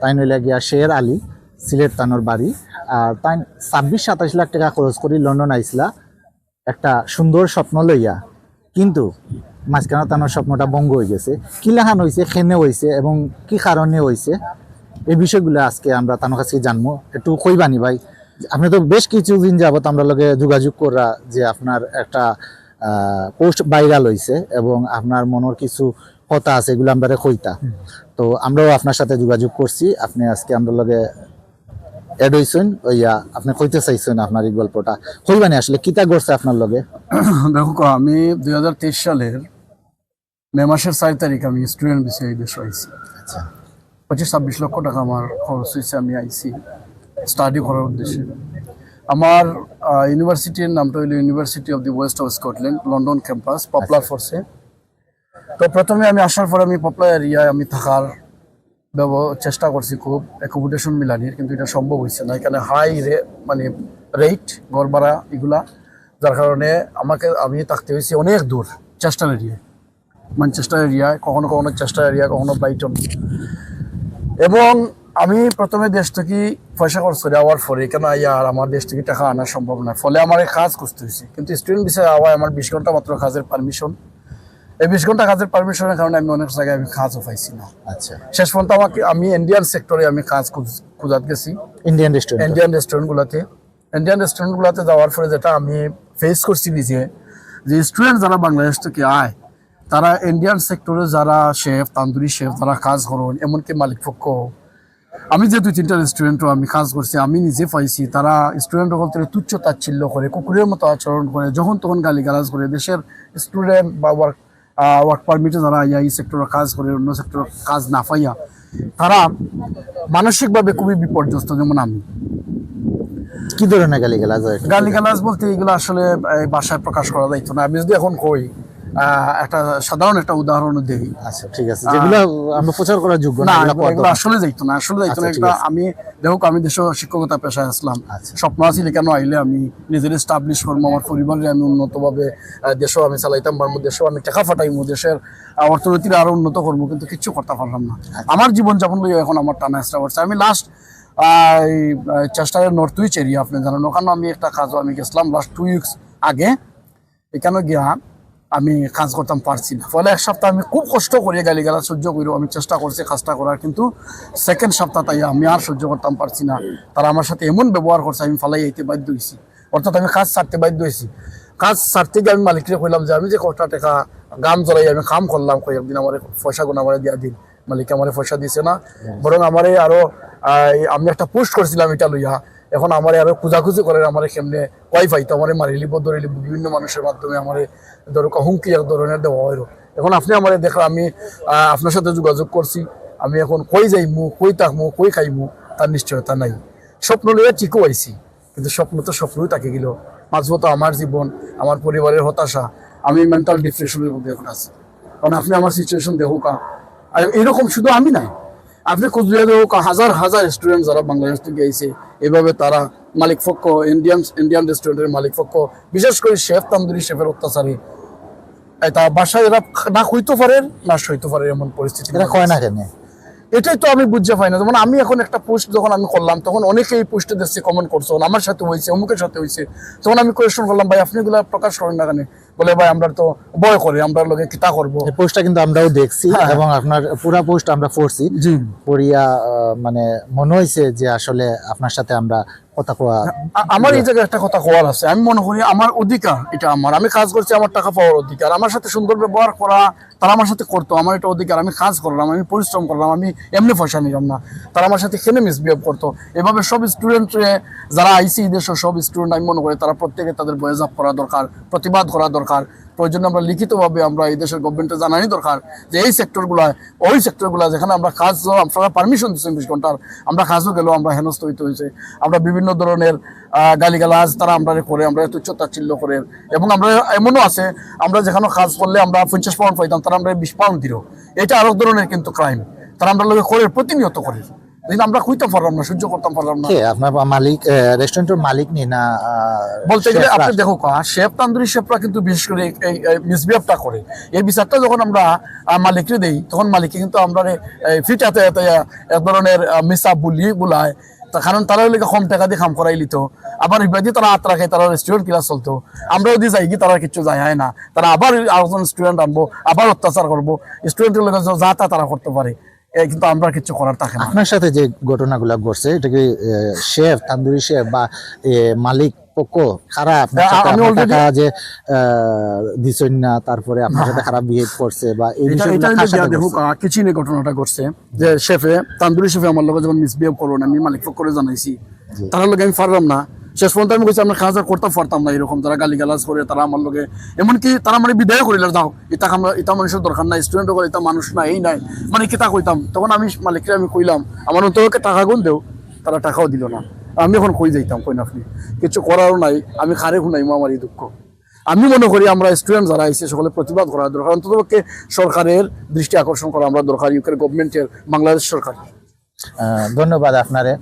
তাই নইলে গিয়া শের আলী, সিলেট তানোর বাড়ি। আর তাই ছাব্বিশ সাতাশ লাখ টাকা খরচ করি লন্ডন আইসলা, একটা সুন্দর স্বপ্ন লইয়া। কিন্তু মাঝখানে তানোর স্বপ্নটা বঙ্গ হয়ে গেছে। কি লেখান হয়েছে খেনে হয়েছে এবং কি কারণে হয়েছে এই বিষয়গুলো আজকে আমরা তানোর কাছে জানব। একটু কইবানি ভাই, আপনি তো বেশ কিছু কিছুদিন যাবত আমরা লগে যোগাযোগ করা যে আপনার একটা পোস্ট ভাইরাল হয়েছে এবং আপনার মনের কিছু কথা আছে এগুলো আমরা কইতা। তো আমরাও আপনার সাথে যোগাযোগ করছি। আপনি আজকে আমরা লগে এড হইছেন ওইয়া আপনি কইতে চাইছেন আপনার এই গল্পটা। কইবানি আসলে কিতা করছে আপনার লগে? দেখো আমি দুই হাজার তেইশ সালের মে মাসের চার তারিখ আমি স্টুডেন্ট বিষয়ে এই দেশে আইসি আচ্ছা। পঁচিশ ছাব্বিশ লক্ষ টাকা আমার খরচ হয়েছে আমি আইসি স্টাডি করার উদ্দেশ্যে। আমার ইউনিভার্সিটির নামটা হইল University of the West of Scotland London campus popular ফোর্সে তো প্রথমে আমি আসার পর আমি পপুলার এরিয়ায় আমি থাকার চেষ্টা করছি খুব অ্যাকোমোডেশন মিলানির, কিন্তু এটা সম্ভব হয়েছে না। এখানে হাই রে মানে রেট ঘর ভাড়া এগুলা, যার কারণে আমাকে আমি থাকতে হয়েছি অনেক দূর চেষ্টার এরিয়ায় ম্যানচেস্টার এরিয়ায় কখনো কখনো চেষ্টার এরিয়া কখনো ব্রাইটন এবং আমি প্রথমে দেশ থেকে পয়সা খরচ করে আওয়ার পরে কেন আর আমার দেশ থেকে টাকা আনা সম্ভব না, ফলে আমার কাজ খুঁজতে হয়েছে কিন্তু স্টুডেন্ট বিষয়ে আওয়ায় আমার বিশ ঘণ্টা মাত্র কাজের পারমিশন এই বিশ ঘণ্টা কাজের পারমিশনের কারণে আমি অনেক জায়গায় আমি কাজও পাইছি না। আচ্ছা। শেষ পর্যন্ত আমাকে আমি ইন্ডিয়ান সেক্টরে আমি কাজ খুঁজ- খুঁজাত গেছি। ইন্ডিয়ান রেস্টুরেন্ট ইন্ডিয়ান রেস্টুরেন্টগুলোতে ইন্ডিয়ান রেস্টুরেন্টগুলোতে যাওয়ার পরে যেটা আমি ফেস করছি নিজে যে স্টুডেন্ট যারা বাংলাদেশ থেকে আয় তারা ইন্ডিয়ান সেক্টরে যারা শেফ তান্দুরি শেফ যারা কাজ করেন এমনকি মালিক পক্ষ। আমি যে দুই তিনটা রেস্টুরেন্টও আমি কাজ করছি আমি নিজে পাইছি তারা স্টুডেন্ট থেকে তুচ্ছ তাচ্ছিল্য করে কুকুরের মতো আচরণ করে যখন তখন গালি গালাজ করে দেশের স্টুডেন্ট বা ওয়ার্ক ওয়ার্ক পারমিটে যারা ইয়া এই সেক্টরে কাজ করে অন্য সেক্টরে কাজ না পাইয়া তারা মানসিকভাবে খুবই বিপর্যস্ত যেমন আমি। কি ধরনের গালি গালিগালাজ যায় গালি গালাজ বলতে এগুলো আসলে বাসায় ভাষায় প্রকাশ করা যাইতো না। আমি যদি এখন কই একটা সাধারণ একটা উদাহরণ দেই। আচ্ছা ঠিক আছে। যেগুলো আমরা প্রচার করার যোগ্য না এগুলো আসলে যাইতো না আসলে যাইতো না। আচ্ছা, একটা আমি দেখো আমি দেশ শিক্ষকতা পেশায় আসলাম। আচ্ছা। স্বপ্ন আছিল কেন আইলে আমি নিজের এস্টাবলিশ করব আমার পরিবারের আমি উন্নতভাবে দেশও আমি চালাইতাম পারব দেশেও আমি টাকা ফাটাইমু দেশের অর্থনীতির আরও উন্নত করব কিন্তু কিচ্ছু করতে পারলাম না। আমার জীবনযাপন লইয়া এখন আমার টানা চেষ্টা করছে আমি লাস্ট চেষ্টার নর্থ উইচ এরিয়া আপনি জানেন ওখানে আমি একটা কাজও আমি গেছিলাম লাস্ট টু উইকস আগে। এখানে গিয়া আমি কাজ করতাম পারছি না। ফলে এক সপ্তাহ আমি খুব কষ্ট করি গালি গালা সহ্য করি আমি চেষ্টা করছি কাজটা করার কিন্তু সেকেন্ড সপ্তাহ তাই আমি আর সহ্য করতাম পারছি না। তারা আমার সাথে এমন ব্যবহার করছে আমি ফালাই আইতে বাধ্য হয়েছি অর্থাৎ আমি কাজ ছাড়তে বাধ্য হয়েছি কাজ ছাড়তে গিয়ে আমি মালিককে কইলাম যে আমি যে কটা টাকা গাম জ্বলাই আমি কাম করলাম কই একদিন আমার পয়সা গুণ আমার দিয়া দিন। মালিক আমার পয়সা দিছে না। বরং আমারে আরও আমি একটা পোস্ট করছিলাম এটা লইয়া। এখন আমার আরও খুঁজাখুঁজি করে আমার কেমনে কয় পাইতো আমার মারিলিব ধরিলিব বিভিন্ন মানুষের মাধ্যমে আমার ধরো হুমকি এক ধরনের দেওয়া হয় এখন আপনি আমার দেখলাম, আমি আপনার সাথে যোগাযোগ করছি, আমি এখন কই যাইমু, কই থাকমু, কই খাইমু, তার নিশ্চয়তা নাই। স্বপ্ন লইয়া ঠিকও আইছি, কিন্তু স্বপ্ন তো স্বপ্নই থাকে গেল। মাঝবত আমার জীবন, আমার পরিবারের হতাশা, আমি মেন্টাল ডিপ্রেশনের মধ্যে এখন আছি। কারণ আপনি আমার সিচুয়েশন দেখুক আর এরকম শুধু আমি নাই আপনি কোচবিহারে হোক হাজার হাজার স্টুডেন্ট যারা বাংলাদেশ থেকে আইছে এভাবে তারা মালিক পক্ষ ইন্ডিয়ান ইন্ডিয়ান রেস্টুরেন্টের মালিক পক্ষ বিশেষ করে শেফ তান্দুরি শেফের অত্যাচারে। এটা বাসায় এরা না হইতে পারে না সইতে পারে এমন পরিস্থিতি এটা কয় না কেন? এটাই তো আমি বুঝতে পাই না। যেমন আমি এখন একটা পোস্ট যখন আমি করলাম তখন অনেকেই পোস্টে দেখছি কমেন্ট করছ আমার সাথে হয়েছে অমুকের সাথে হয়েছে। তখন আমি কোয়েশন করলাম ভাই আপনি এগুলা প্রকাশ করেন না কেন? বলে ভাই আমরা তো ভয় করে আমরা লোকে কিতা করব? এই পোস্টটা কিন্তু আমরাও দেখছি হ্যাঁ। এবং আপনার পুরা পোস্ট আমরা পড়ছি। পড়িয়া মানে মনে হয়েছে যে আসলে আপনার সাথে আমরা কথা কোয়া আমার এই জায়গায় একটা কথা কওয়ার আছে। আমি মনে করি আমার অধিকার এটা আমার। আমি কাজ করছি আমার টাকা পাওয়ার অধিকার। আমার সাথে সুন্দর ব্যবহার করা তারা আমার সাথে করতো আমার এটা অধিকার। আমি কাজ করলাম আমি পরিশ্রম করলাম আমি এমনি পয়সা নিলাম না। তারা আমার সাথে কেন মিসবিহেভ করতো। এভাবে সব স্টুডেন্ট যারা আইসি দেশের সব স্টুডেন্ট আমি মনে করি তারা প্রত্যেকে তাদের বয়েজ আপ করা দরকার প্রতিবাদ করা দরকার। প্রয়োজনে আমরা লিখিতভাবে আমরা এই দেশের গভর্নমেন্টে জানানি দরকার যে এই সেক্টরগুলো ওই সেক্টরগুলো যেখানে আমরা কাজ আপনারা পারমিশন দিচ্ছেন বিশ ঘণ্টার, আমরা কাজও গেলেও আমরা হেনস্থ হইতে হয়েছে। আমরা বিভিন্ন ধরনের গালিগালাজ তারা আমরা করে, আমরা তুচ্ছ তাচ্ছিল্য করে এবং আমরা এমনও আছে, আমরা যেখানে কাজ করলে আমরা পঞ্চাশ পাউন্ড পাইতাম, তারা আমরা বিশ পাউন্ড দিল। এটা আরও ধরনের কিন্তু ক্রাইম তারা আমরা লোকে করে, প্রতিনিয়ত করে। কিন্তু আমরা কইতাম পারলাম না সহ্য করতাম পারলাম না। আপনার মালিক রেস্টুরেন্টের মালিক নি না বলতে গেলে আপনি দেখো শেফ তান্দুরি শেফরা কিন্তু বিশেষ করে এই মিসবিহেভটা করে। এই বিচারটা যখন আমরা মালিককে দেই তখন মালিককে কিন্তু আমরা ফিটাতে এক ধরনের মিসা বুলি বুলায়। তা কারণ তারা হলে কম টাকা দিয়ে কাম করাই লিত। আবার ইবাদি তারা হাত রাখে তারা রেস্টুরেন্ট ক্লাস চলতো। আমরাও দিয়ে যাই কি তারা কিছু যায় হয় না। তারা আবার আরেকজন স্টুডেন্ট আনব আবার অত্যাচার করব। স্টুডেন্টের যা তা তারা করতে পারে। কিন্তু আমরা কিছু করার থাকে না। আপনার সাথে যে ঘটনাগুলো ঘটছে এটা কি শেফ তান্দুরি শেফ বা মালিক পক্ষ খারাপ আমি আপনার টাকা যে দিছেন না তারপরে আপনার সাথে খারাপ বিহেভ করছে বা এই? কিচিনে ঘটনাটা ঘটছে? যে শেফে তান্দুরি শেফে আমার লোক যখন মিসবিহেভ করল না আমি মালিক করে জানাইছি। তার লগে আমি পারলাম না। শেষ পর্যন্ত আমি কইছি, আমরা খাজা করতে পারতাম না এরকম। তারা গালি গালাজ করে, তারা আমার লগে এমনকি তারা মানে বিদায় করিল, যাও ইতা আমরা ইতা মানুষের দরকার নাই স্টুডেন্ট করে ইতা মানুষ না এই নাই। মানে কিতা কইতাম? তখন আমি মালিককে আমি কইলাম, আমার অন্তকে টাকা গুন দেও, তারা টাকাও দিল না। আমি এখন কই যাইতাম কই না কিছু করারও নাই, আমি খারে শুনাইমো আমার এই দুঃখ। আমি মনে করি আমরা স্টুডেন্ট যারা আইসে, সকলে প্রতিবাদ করা দরকার। অন্ততপক্ষে সরকারের দৃষ্টি আকর্ষণ করা আমরা দরকার ইউকের গভর্নমেন্টের বাংলাদেশ সরকার ধন্যবাদ আপনারে।